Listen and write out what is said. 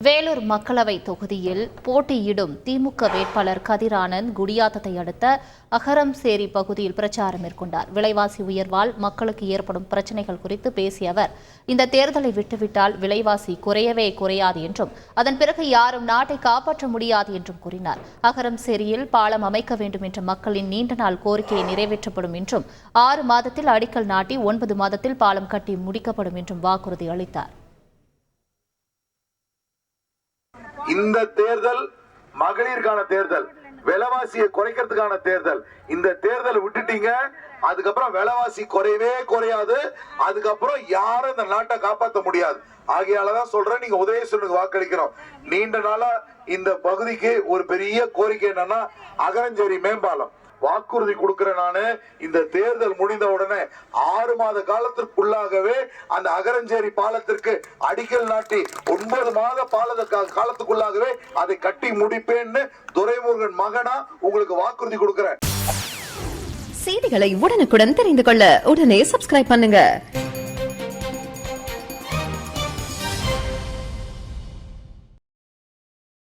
வேலூர் மக்களவை தொகுதியில் போட்டியிடும் திமுக வேட்பாளர் கதிரானந்த் குடியாத்தத்தை அடுத்த அகரம்சேரி பகுதியில் பிரச்சாரம் மேற்கொண்டார். விலைவாசி உயர்வால் மக்களுக்கு ஏற்படும் பிரச்சனைகள் குறித்து பேசிய அவர் இந்த தேர்தலை விட்டுவிட்டால் விலைவாசி குறையவே குறையாது என்றும் அதன் பிறகு யாரும் நாட்டை காப்பாற்ற முடியாது என்றும் கூறினார். அகரம்சேரியில் பாலம் அமைக்க வேண்டும் என்ற மக்களின் நீண்ட நாள் கோரிக்கையை நிறைவேற்றப்படும் என்றும் ஆறு மாதத்தில் அடிக்கல் நாட்டி ஒன்பது மாதத்தில் பாலம் கட்டி முடிக்கப்படும் என்றும் வாக்குறுதி அளித்தார். இந்த தேர்தல் மகளிருக்கான தேர்தல் விலைவாசியை குறைக்கிறதுக்கான தேர்தல். இந்த தேர்தலை விட்டுட்டீங்க அதுக்கப்புறம் விலைவாசி குறையவே குறையாது அதுக்கப்புறம் யாரும் இந்த நாட்டை காப்பாற்ற முடியாது. ஆகையாலதான் சொல்றேன் நீங்க உதயசூரனுக்கு வாக்களிக்கிறோம். நீண்ட நாளா இந்த பகுதிக்கு ஒரு பெரிய கோரிக்கை என்னன்னா அகரஞ்சேரி மேம்பாலம். வாக்குறுதி கொடுக்கிறேன் நானு இந்த தேர்தல் முடிந்த உடனே ஆறு மாத காலத்திற்குள்ளாகவே அந்த அகரஞ்சேரி பாலத்திற்கு அடிக்கல் நாட்டி ஒன்பது மாத பாலத காலத்துக்குள்ளாகவே அதை கட்டி முடிப்பேன்னு துரைமுருகன் மகனா உங்களுக்கு வாக்குறுதி கொடுக்கிறேன். செய்திகளை உடனுக்குடன் தெரிந்து கொள்ள உடனே சப்ஸ்கிரைப் பண்ணுங்க.